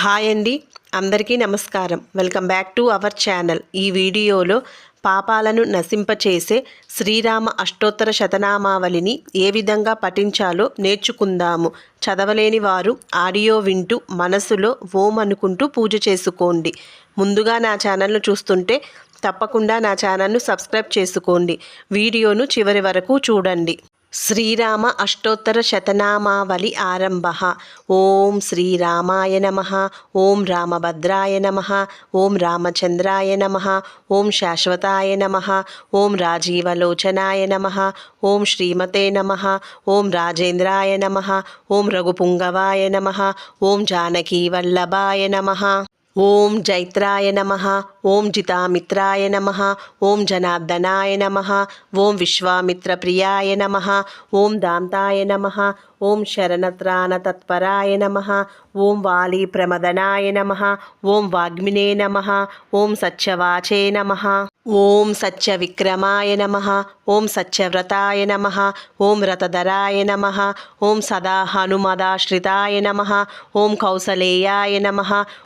Hi అండి. అందరికీ నమస్కారం. Welcome back to our channel. ఈ వీడియోలో పాపాలను నశింపచేసే శ్రీరామ అష్టోత్తర శతనామావళిని ఏ విధంగా పఠించాలో నేర్చుకుందాము. చదవలేని వారు ఆడియో వింటూ మనసులో ఓం అనుకుంటూ పూజ చేసుకోండి. ముందుగా నా ఛానల్ను చూస్తుంటే తప్పకుండా నా ఛానల్ను సబ్స్క్రైబ్ చేసుకోండి. వీడియోను చివరి వరకు చూడండి. శ్రీరామ అష్టోత్తర శతనామావళి ఆరంభ. ఓం శ్రీరామాయ నమ. ఓం రామభద్రాయ నమ. ఓం రామచంద్రాయ నమ. ఓం శాశ్వతాయ నమ. ఓం రాజీవలోచనాయ నమ. ఓం శ్రీమతే నమ. ఓం రాజేంద్రాయ నమ. ఓం రఘుపుంగవాయ నమ. ఓం జానకీవల్లభాయ నమ. ఓం జైత్రాయ నమ ఓం జితామిత్రాయ నమ ఓం జనార్దనాయ నమ ఓం విశ్వామిత్రప్రియాయ నమ ఓం దాంతాయ నమ ఓం శరణత్రాణతత్పరాయ నమ ఓం వాలి ప్రమదనాయ నమ ఓం వాగ్మినే నమ ఓం సత్యవాచే నమ. ఓం సత్య విక్రమాయ నమ ఓం సత్యవ్రతాయ నమ ఓం రతధరాయ నమ ఓం సదా హనుమదాశ్రితాయ నమ ఓం కౌసలేయాయ నమ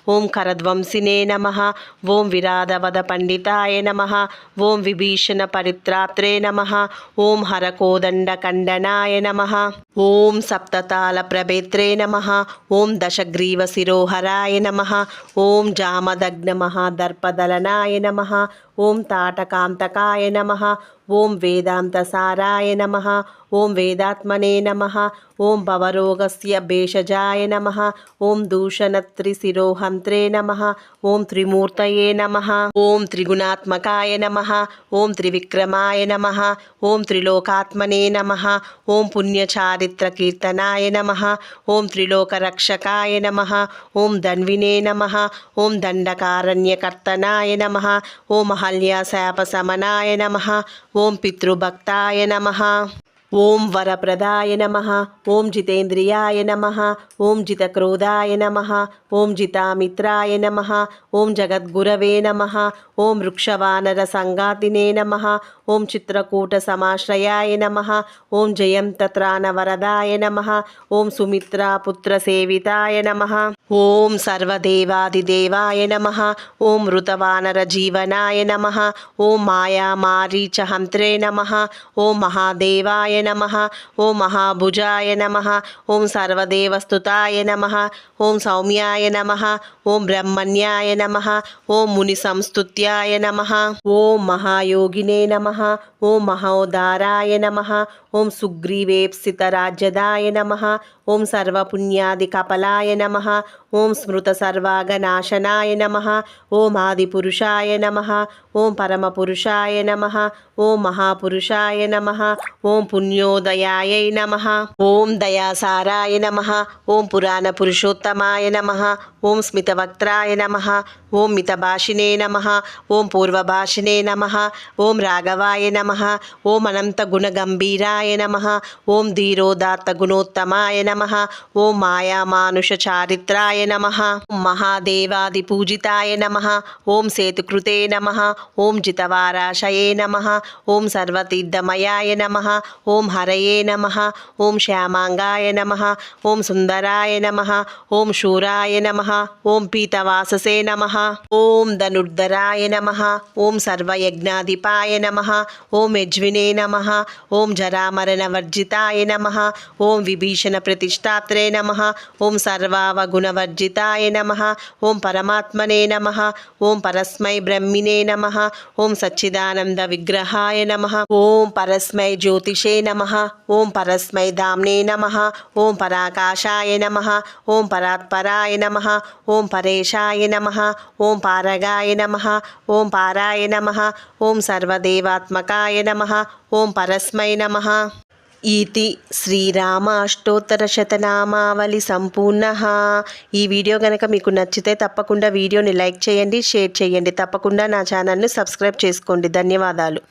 ఓం కరధ్వంసినే నమ ఓం విరాధవద పండితాయ నమ ఓం విభీషణ పరిత్రాత్రే నమ ఓం హరకోదండకండనాయ నమ ఓం సప్తతాళ ప్రభేత్రే నమ ఓం దశగ్రీవ శిరోహరాయ నమ ఓం జామదగ్న మహాదర్పదలనాయ నమ ఓం తాటకాంతకాయ నమ ఓం వేదాంత సారాయ నమ ఓం వేదాత్మనే నమ ఓం భవరోగస్య భేషజాయ నమ ఓం దూషణత్రిశిరోహంత్రే నమ ఓం త్రిమూర్తయే నమ ఓం త్రిగుణాత్మకాయ నమ ఓం త్రివిక్రమాయ నమ ఓం త్రిలోకాత్మనే నమ ఓం పుణ్యచారిత్రకీర్తనాయ నమ ఓం త్రిలోకరక్షకాయ నమ ఓం ధన్వినే నమ ఓం దండకారణ్యకర్తనాయ నమ ఓం అహల్యాశాపశమనాయ నమ ఓం పితృభక్తాయ నమ ఓం వరప్రదాయ నమ ఓం జితేంద్రియాయ నమ ఓం జితక్రోధాయ నమ ఓం జితామిత్రాయ నమ ఓం జగద్గురవే నమ ఓం వృక్షవానర సంగాతినే నమ ఓం చిత్రకూట సమాశ్రయాయ నమ ఓం జయంతత్రాణవరదాయ నమ ఓం సుమిత్రాపుత్రసేవితాయ నమ ఓం సర్వదేవాదిదేవాయ నమ ఓం మృతవానర జీవనాయ నమ ఓం మాయామారీచహంత్రే నమ ఓం మహాదేవాయ నమ. ఓం మహాభుజాయ నమ. ఓం సర్వదేవస్తుతాయ నమ. ఓం సౌమ్యాయ నమ. ఓం బ్రహ్మణ్యాయ నమ. ఓం ముని సంస్తుత్యాయ నమ. ఓం మహాయోగినే నమ. ఓం మహోదారాయ నమ. ఓం సుగ్రీవేప్సితరాజ్యదాయ నమ. ఓం సర్వపుణ్యాది కపలాయ నమ ఓం స్మృత సర్వాగనాశనాయ నమ ఓం ఆదిపురుషాయ నమ ఓం పరమపురుషాయ నమ ఓం మహాపురుషాయ నమ ఓం పుణ్యోదయాయ నమ ఓం దయాసారాయ నమ ఓం పురాణ పురుషోత్తమాయ నమ ఓం స్మితవక్త్రాయ నమ ఓం మితభాషినే నమ ఓం పూర్వభాషినే నమ ఓం రాఘవాయ నమ ఓం అనంత గుణగంభీరాయ నమ ఓం ధీరోదాత్త గుణోత్తమాయ నమ నమ ఓ మాయామానుష చారిత్రాయ నమ మహాదేవాది పూజితాయ నమ ఓం సేతుకృతే నమ ఓం జితవారాశయే నమ ఓం సర్వతీర్థమయాయ నమ ఓం హరయే నమ ఓం శ్యామాంగాయ నమ ఓం సుందరాయ నమ ఓం శూరాయ నమ ఓం పీతవాససే నమ ఓం ధనుర్ధరాయ నమ ఓం సర్వయజ్ఞాధిపాయ నమ ఓం యజ్వినే నమ ఓం జరామరణవర్జితాయ నమ ఓం విభీషణ ప్రతి ప్రతిష్టాత్రే నమ ఓం సర్వావగుణవర్జితాయ నమ ఓం పరమాత్మనే నమ ఓం పరస్మై బ్రహ్మినే నమ ఓం సచ్చిదానంద విగ్రహాయ నమ ఓం పరస్మై జ్యోతిషే నమ ఓం పరస్మై దామ్నే నమ ఓం పరాకాశాయ నమ ఓం పరాత్పరాయ నమ ఓం పరేశాయ నమ ఓం పారగాయ నమ ఓం పారాయ నమ ఓం సర్వదేవాత్మకాయ నమ ఓం పరస్మై నమ ఇది శ్రీరామ అష్టోత్తర శతనామావళి సంపూర్ణ. ఈ వీడియో కనుక మీకు నచ్చితే తప్పకుండా వీడియోని లైక్ చేయండి షేర్ చేయండి. తప్పకుండా నా ఛానల్ని సబ్స్క్రైబ్ చేసుకోండి. ధన్యవాదాలు.